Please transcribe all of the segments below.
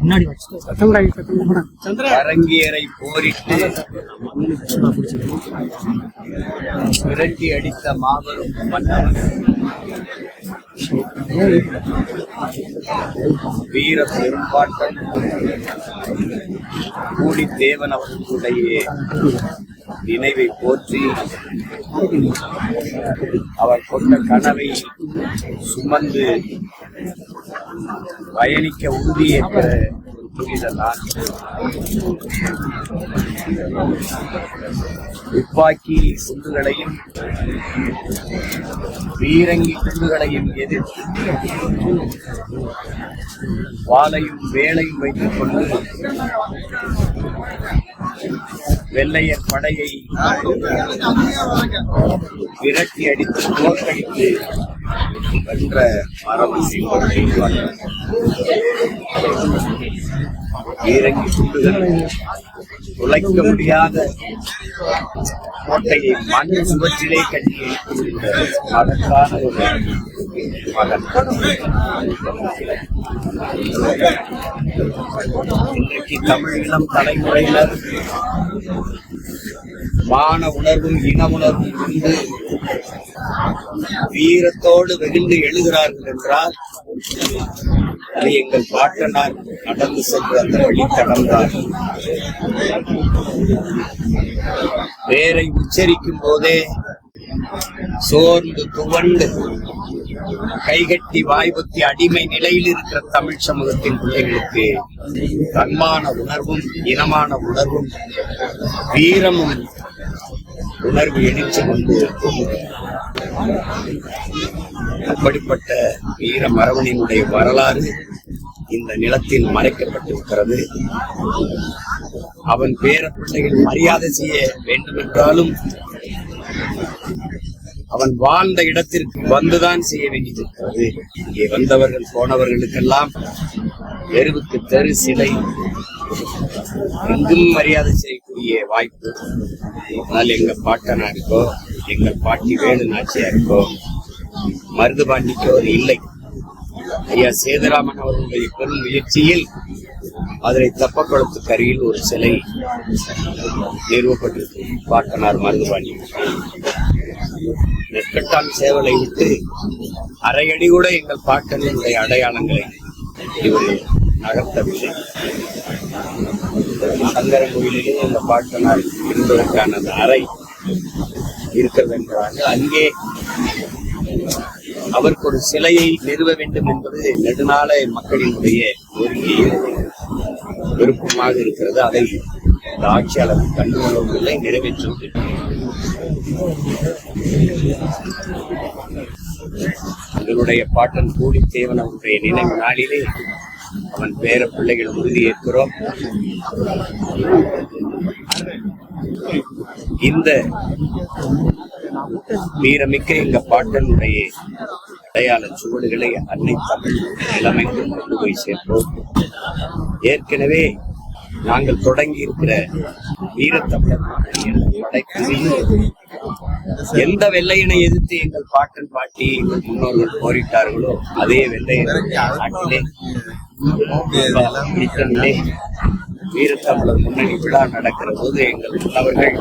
முன்னாடி அரங்கியரை போரிட்டு விரட்டி அடித்த மாபெரும் மன்னன். வீர பெரும்பாட்டம். கூலித்தேவன் அவர்களுடைய நினைவை போற்றி அவர் கொண்ட கனவை சுமந்து பயணிக்க உறுதியேற்ற துப்பாக்கி குண்டுகளையும் பீரங்கி குண்டுகளையும் எதிர்த்து வாளையும் வேலையும் வைத்துக் கொண்டு வெள்ளையர் படையை விரட்டி அடித்து தோற்கடித்து வென்ற மரபு இறங்கி குண்டுகள் முடியாத கோட்டையை மண் சுவற்றிலே கட்டி அதற்கான மகத்தான ஒரு மகன். இன்றைக்கு தமிழ் இளம் தலைமுறையினர் மான உணர்வும் இன உணர்வும் கொண்டு வீரத்தோடு வெகுண்டு எழுகிறார்கள் என்றால் அது எங்கள் பாட்டனார் நடந்து சென்று அந்த வழி கடந்தார். பேரை உச்சரிக்கும் போதே சோர்ந்து துவண்டு கைகட்டி வாய்புத்தி அடிமை நிலையில் இருக்கிற தமிழ் சமூகத்தின் பிள்ளைகளுக்கு தன்மான உணர்வும் இனமான உணர்வும் வீரமும் உணர்வு எழுச்சி கொண்டு அப்படிப்பட்ட வீர மரவனினுடைய வரலாறு இந்த நிலத்தில் மறைக்கப்பட்டிருக்கிறது. அவன் பேர பிள்ளைகள் மரியாதை செய்ய வேண்டும் என்றாலும் அவன் வாழ்ந்த இடத்திற்கு வந்துதான் செய்ய வேண்டியிருக்கிறது. இங்கே வந்தவர்கள் போனவர்களுக்கெல்லாம் தெருவுக்கு தெரு சிலை எங்கும் மரியாதை செய்யக்கூடிய வாய்ப்பு. அதனால் எங்க பாட்டனா இருக்கோ எங்கள் பாட்டி வேணு நாச்சியாருக்கோ மருதுபாண்டிக்கோ அது இல்லை. ஐயா சேதுராமன் அவர்களுடைய பெரும் முயற்சியில் மதுரை தப்பக்குளத்துக்கு அருகில் ஒரு சிலை நிறுவப்பட்டிருக்கு. பாட்டனார் மருதுபாண்டி நெற்கட்டான் சேவலை விட்டு அரையடி கூட எங்கள் பாட்டனுடைய அடையாளங்களை இவர்கள் நகர்த்தவில்லை. சங்கரன் கோயிலிலே இந்த பாட்டனார் இருந்ததற்கான அந்த அறை இருக்கிறது என்றாங்க அங்கே அவருக்கு ஒரு சிலையை நிறுவ வேண்டும் என்பது நெடுநாள மக்களினுடைய கோரிக்கையும் விருப்பமாக இருக்கிறது. அதை இந்த ஆட்சியாளர் கண்டுகொள்ளவில்லை நிறைவேற்றுவது எங்களுடைய பாட்டன் கூலித்தேவன் அவருடைய நினைவு நாளிலே அவன் பேர பிள்ளைகள் உறுதியேற்கிறோம் இந்த வீரமிக்க எங்க பாட்டனுடைய அடையாள சுவடுகளை அன்னை தமிழ் நிலைமைக்கு கொண்டு போய் சேர்ப்போம் ஏற்கனவே நாங்கள் தொடங்கி இருக்கிற வீரத்தமிழர் எந்த வெள்ளையனை எதிர்த்து எங்கள் பாட்டன் பாட்டி எங்கள் முன்னோர்கள் போரிட்டார்களோ அதே வெள்ளையன் நாட்டிலே பிரிட்டனிலே வீரத்தமிழர் முன்னணி விழா நடக்கிற போது எங்கள் முன்னவர்கள்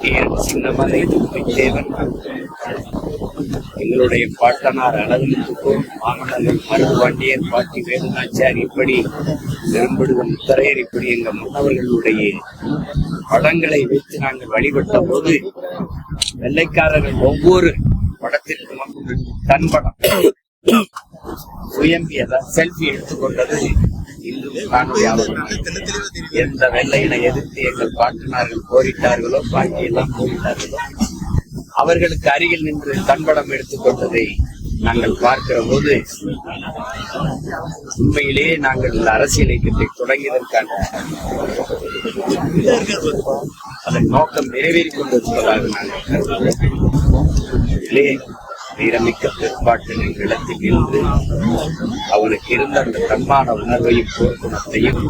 சின்ன சின்னமலை தேவன் எங்களுடைய பாட்டனார் அளவிலுக்கும் மாமன்னர்கள் மருதுவாண்டியர் பாட்டி வேலுநாச்சியார் இப்படி பெரும்படுவன் முத்தரையர் இப்படி எங்கள் முன்னவர்களுடைய படங்களை வைத்து நாங்கள் வழிபட்ட போது வெள்ளைக்காரர்கள் ஒவ்வொரு படத்திற்கும் தன் படம். சுயம்பியதா செல்ஃபி எடுத்துக்கொண்டது. இன்றும் எந்த வெள்ளையினை எதிர்த்து எங்கள் பாட்டினார்கள் போரிட்டார்களோ பாட்டியெல்லாம் போரிட்டார்களோ அவர்களுக்கு அருகில் நின்று தன்படம் எடுத்துக்கொண்டதை நாங்கள் பார்க்கிற போது உண்மையிலேயே நாங்கள் அரசியல் இயக்கத்தை தொடங்கியதற்கான அதன் நோக்கம் நிறைவேறிக் கொண்டிருப்பதாக நாங்கள் கருதுகிறோம் வீரமிக்க பெரும்பாட்டின் இடத்தில் நின்று அவனுக்கு இருந்த அந்த தன்மான உணர்வையும் போர்க்குணத்தையும்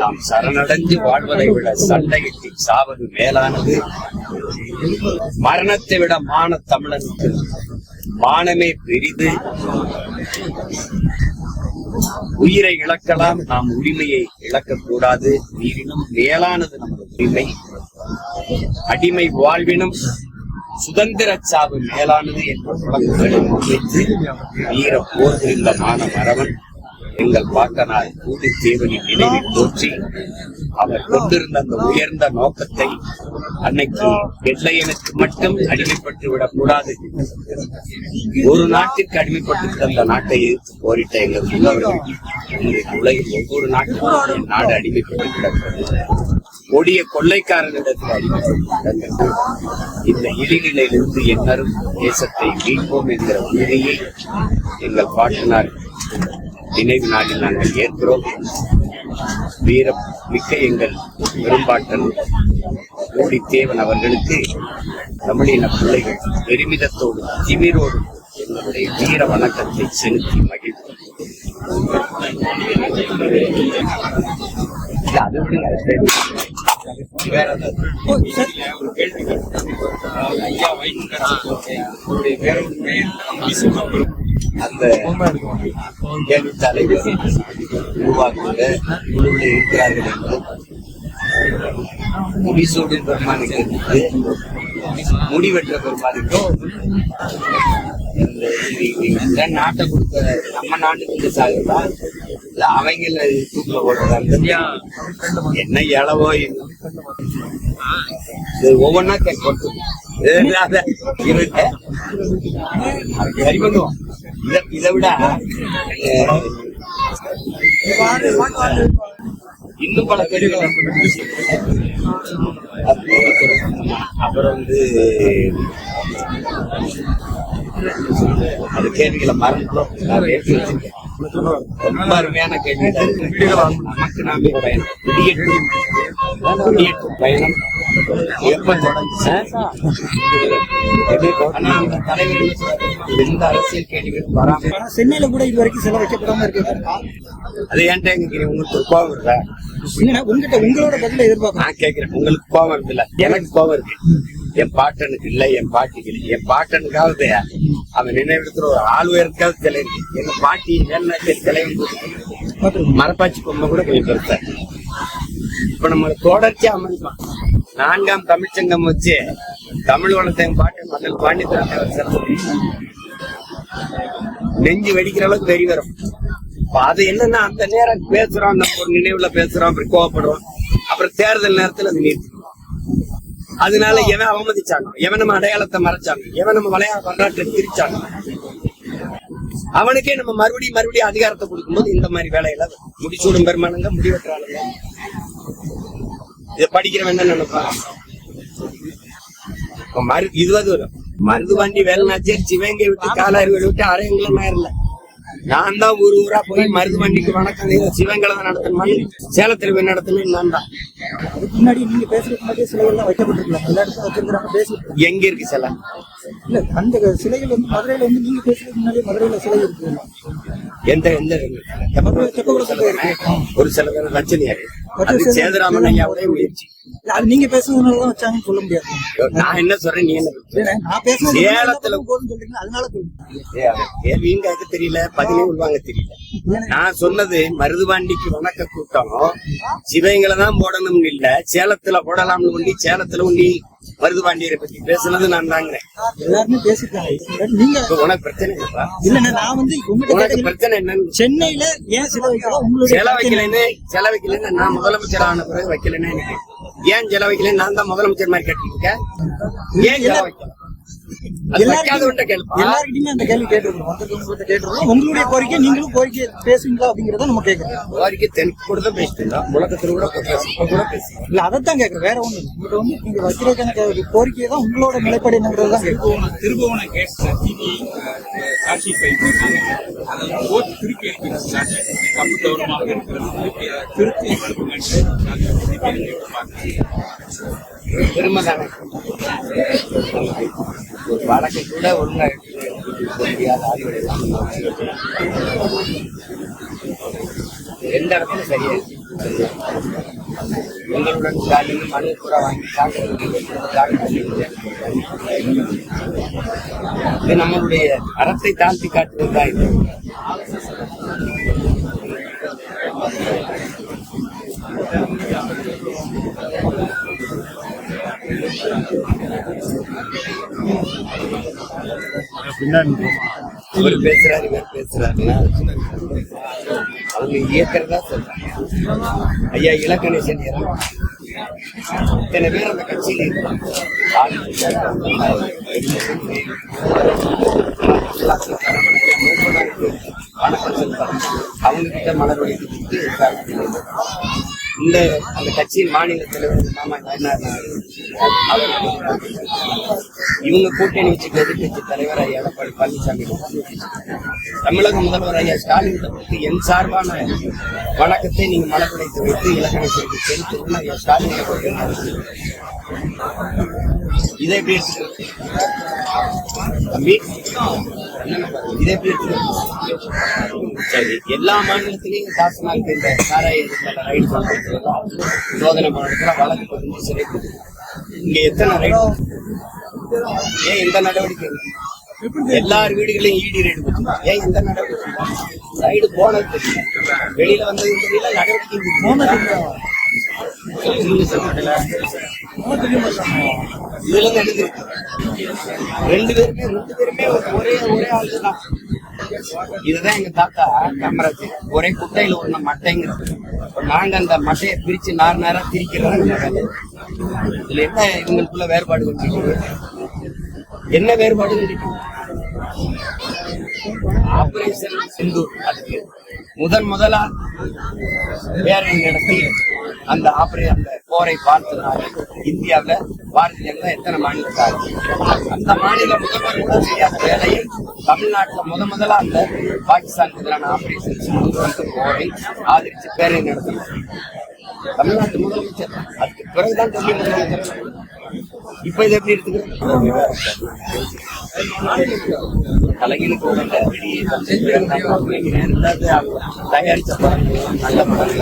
நாம் சரணடைந்து வாழ்வதை விட சண்டையிட்டு சாவது மேலானது. மரணத்தை விட மான தமிழனுக்கு மானமே பெரிது. உயிரை இழக்கலாம் நாம் உரிமையை இழக்கக்கூடாது உயிரினும் மேலானது நமது உரிமை. அடிமை வாழ்வினும் சுதந்திர சாவு மேலானது என்ற முழக்கங்களை முன்வைத்து வீர போர் புரிந்த மரவன் எங்கள் பாட்டனார் கூடி தேவனின் நினைவில் தோற்றி அவர் கொண்டிருந்த அந்த உயர்ந்த நோக்கத்தை அன்னைக்கு வெள்ளையனுக்கு மட்டும் அடிமைப்பட்டு விடக்கூடாது. ஒரு நாட்டிற்கு அடிமைப்பட்டு அந்த நாட்டை எதிர்த்து போரிட்ட எங்கள் முன்னவர்கள் உலகில் ஒவ்வொரு நாட்டிலும் நாடு அடிமைப்பட்டு கிடக்கிறது. கொடிய கொள்ளைக்காரனிடத்தில் இந்த இழிநிலையிலிருந்து என்னரும் தேசத்தை மீட்போம் என்கிற உறுதியை எங்கள் பாட்டினார் நினைவு நாளில் நாங்கள் ஏற்கிறோம். வீரம் மிக்க எங்கள் பெரும்பாட்டன் தேவன் அவர்களுக்கு தமிழின பிள்ளைகள் பெருமிதத்தோடும் திமிரோடும் எங்களுடைய வீர வணக்கத்தை செலுத்தி மகிழ்வோம் அது சரி. வேற ஏதாவது? ஒரு கேள்வி ஐயா அவருடைய வேற ஒரு பெயர் அந்த கேள்வி தலைவர் உருவாக்குகிற குழுவில் இருக்கிறார்கள் என்று முடிசூடு பெருமானுக்கு முடிவெற்ற பெருமானுக்கும் இந்த நாட்டை கொடுத்த நம்ம நாட்டுக்கு இந்த சாகுதா இல்ல அவங்கள தூக்கில போடுறதா? என்ன இளவோ இது? ஒவ்வொன்னா கேட்கும் சரி பண்ணுவோம் இதை இதை விட இன்னும் பல கேள்விகள் அப்புறம் வந்து அது கேள்விகளை மறந்துடும் நான் எடுத்து வச்சிருக்கேன் ரொம்ப அருமையான கேள்வி நமக்கு நாமே பயணம் குடியேற்றம் குடியேற்றம் பயணம். எப்ப தொடங்குச்சு அந்த எந்த அரசியல் கேள்விகள் வராம சென்னையில கூட இது வரைக்கும் செலவு வைக்கப்படாம இருக்கு. அது கேக்குறீங்க உங்களுக்கு கோபம் இருக்கா உங்ககிட்ட உங்களோட பதில எதிர்பார்க்கணும் நான் கேக்குறேன் உங்களுக்கு கோபம் இருக்குல்ல எனக்கு கோபம் இருக்கு. என் பாட்டனுக்கு இல்லை என் பாட்டிக்கு இல்லை. என் பாட்டனுக்காவது அவன் நினைவிடத்துல ஒரு ஆளுவருக்காவது உயரத்துக்காவது சிலை எங்க பாட்டி வேலை சிலை மரப்பாச்சி பொம்மை கூட கொஞ்சம் பெருசா இப்ப நம்ம தொடர்ச்சியா அமளிப்பான் நான்காம் தமிழ்ச்சங்கம் வச்சு தமிழ் வளர்த்த என் பாட்டு மக்கள் பாண்டித்தான் நெஞ்சு வெடிக்கிற அளவுக்கு வெறி வரும். அது என்னன்னா அந்த நேரம் பேசுறோம் நம்ம ஒரு நினைவுல பேசுறோம் அப்புறம் கோவப்படுறோம். அப்புறம் தேர்தல் நேரத்துல அது நீர் அதனால எவன் அவமதிச்சாங்க எவன் நம்ம அடையாளத்தை மறைச்சாங்க எவன் நம்ம விளையாட வரலாற்றை திரிச்சாங்க அவனுக்கே நம்ம மறுபடியும் மறுபடியும் அதிகாரத்தை கொடுக்கும்போது இந்த மாதிரி வேலையில முடிச்சூடும் பெருமானுங்க முடிவெற்றாளுங்க இதை படிக்கிறவன் என்ன நினைப்பான்? மரு இருபது வரும். மருது வண்டி வேலைனாச்சேரி சிவகங்கை விட்டு காலாறு விட்டு அரையங்கள நேரில்லை நான் தான் ஊர் ஊரா போய் மருது வண்டிக்கு வணக்கம் சிவங்களை தான் நடத்தணுமான்னு சேலத்தில் போய் நடத்தணும் நான் தான். அதுக்கு முன்னாடி நீங்க பேசுறதுக்கு முன்னாடியே சிலைகள் எல்லாம் வைக்கப்பட்டிருக்கலாம் எல்லா இடத்துல வச்சிருக்கிறாங்க பேசிட்டு எங்க இருக்கு சிலை? இல்ல அந்த சிலைகள் வந்து மதுரையில வந்து நீங்க பேசுறதுக்கு முன்னாடி மதுரையில சிலை இருக்கு. எந்த எந்த ஒரு சிலை தானே? ஒரு சில தானே ரச்சனையாரு அது சேதுராமன் ஐயாவுடைய முயற்சி. அது நீங்க பேசுறதுனாலதான் வச்சாங்கன்னு சொல்ல முடியாது. நான் என்ன சொல்றேன் நீ என்ன? இல்ல, நான் பேசுறது சேலத்துல- போதும் சொல்றீங்க அதனால சொல்றேன். கேட்க தெரியல பதிலும் உள்வாங்க தெரியல. நான் சொன்னது மருதுபாண்டிக்கு வணக்க கூட்டம். சிவங்களை தான் போடணும்னு இல்ல சேலத்துல போடலாம்னு உண்டி சேலத்துல உண்டி மருதுபாண்டியரை பத்தி பேசுனது நான் தாங்கிறேன். எல்லாருமே இப்ப உனக்கு பிரச்சனை இல்லப்பா. இல்லண்ணா நான் வந்து உனக்கு பிரச்சனை என்னன்னு சென்னையில ஏன் சிலை உங்களுடைய செல வைக்கலன்னு செல வைக்கலன்னு நான் முதலமைச்சர் ஆன பிறகு வைக்கலன்னு எனக்கு ஏன் செல வைக்கலன்னு நான் தான் முதலமைச்சர் மாதிரி கட்டிட்டு இருக்கேன். ஏன் செல வைக்கல எல்லாருக்கிட்டையுமே அந்த கேள்வி கேட்டிருக்கோம் வந்திருக்கவங்ககிட்ட கேட்டிருக்கோம் உங்களுடைய கோரிக்கை நீங்களும் கோரிக்கை பேசுவீங்களா அப்படிங்கறத நம்ம கேட்கறோம் வாரிக்கு தெற்கு கூட தான் பேசிட்டு இருந்தோம் முழக்கத்துல கூட கூட பேசி இல்ல அதைத்தான் கேட்கறேன் வேற ஒண்ணு இல்லை. உங்கள்ட்ட வந்து நீங்க வைக்கிறதுக்கான கோரிக்கை தான் உங்களோட நிலைப்பாடு என்னங்கிறது தான் கேட்கறோம் திருபுவன கேஸ் சாட்சி ஓட்டு திருப்பி சாட்சி தப்பு தவறுமாக இருக்கிறது ஒரு வழக்கு கூட ஒழுங்காக முடியாத ஆளுகளை எந்த இடத்துல சரியா இருக்கு? உங்களுடன் மனு பூரா வாங்கி காங்கிரஸ் இது நம்மளுடைய அறத்தை தாழ்த்தி காட்டுவது தான் இது. Thank you. இவர் பேசுறாரு இவர் பேசுறாருன்னா அவங்க இயக்கிறதா சொல்றாங்க. ஐயா இலக்கணேசன் இத்தனை பேர் அந்த கட்சியில் இருக்காங்க. வணக்கம் சொல்றாங்க அவங்க கிட்ட மலருடைய இந்த அந்த கட்சியின் மாநில தலைவர் மாமா நயினார் இவங்க கூட்டணி வச்சு எதிர்கட்சி தலைவர் ஐயா எடப்பாடி பழனிசாமி. தமிழக முதல்வர் ஐயா ஸ்டாலின் தவிர்த்து என் சார்பான வணக்கத்தை நீங்க மலர்வடைத்து வைத்து இலக்கணத்திற்கு செய்து ஐயா ஸ்டாலின் அவர்கள் இதை எப்படி தம்பி? இதை? சரி எல்லா மாநிலத்திலையும் டாஸ்மாக் இந்த சாராய ரைடு சோதனை பண்ணுறதுல வழக்கு பதிஞ்சு சிறை இங்க எத்தனை ரைடு ஏன் இந்த நடவடிக்கை? எல்லார் வீடுகளையும் ஈடி ரைடு போச்சு. ஏன் இந்த நடவடிக்கை? ரைடு போனது தெரியல வெளியில வந்தது தெரியல நடவடிக்கை சார். இதுல இருந்து எடுத்து ரெண்டு பேருமே ரெண்டு பேருமே ஒரே ஒரே ஆளு தான் இதுதான் எங்க தாத்தா காமராஜ். ஒரே குட்டையில ஒண்ணு மட்டைங்கிறது. நாங்க அந்த மட்டையை பிரிச்சு நார் நேரம் திரிக்கிறோம் இதுல என்ன இவங்களுக்குள்ள வேறுபாடு கொண்டு என்ன வேறுபாடு கண்டிருக்கு? ஆபரேஷன் சிந்து அதுக்கு. முதன் முதலா வேற எங்க இடத்துல அந்த ஆபரே அந்த போரை பார்த்ததுனால இந்தியாவில் பாரதிய ஜனதா எத்தனை மாநிலத்தார்? அந்த மாநில முதல்வர் கூட செய்யாத வேலையை தமிழ்நாட்டில் முத முதலா அந்த பாகிஸ்தானுக்கு எதிரான ஆபரேஷன் போரை ஆதரிச்சு பேரை நடத்தணும் தமிழ்நாட்டு முதலமைச்சர். அதுக்கு பிறகுதான் டெல்லி முதலமைச்சர். இப்ப இது எப்படி எடுத்துக்கிறேன் கலைஞனுக்கு வெளியே தயாரிச்ச படம். நல்ல படம்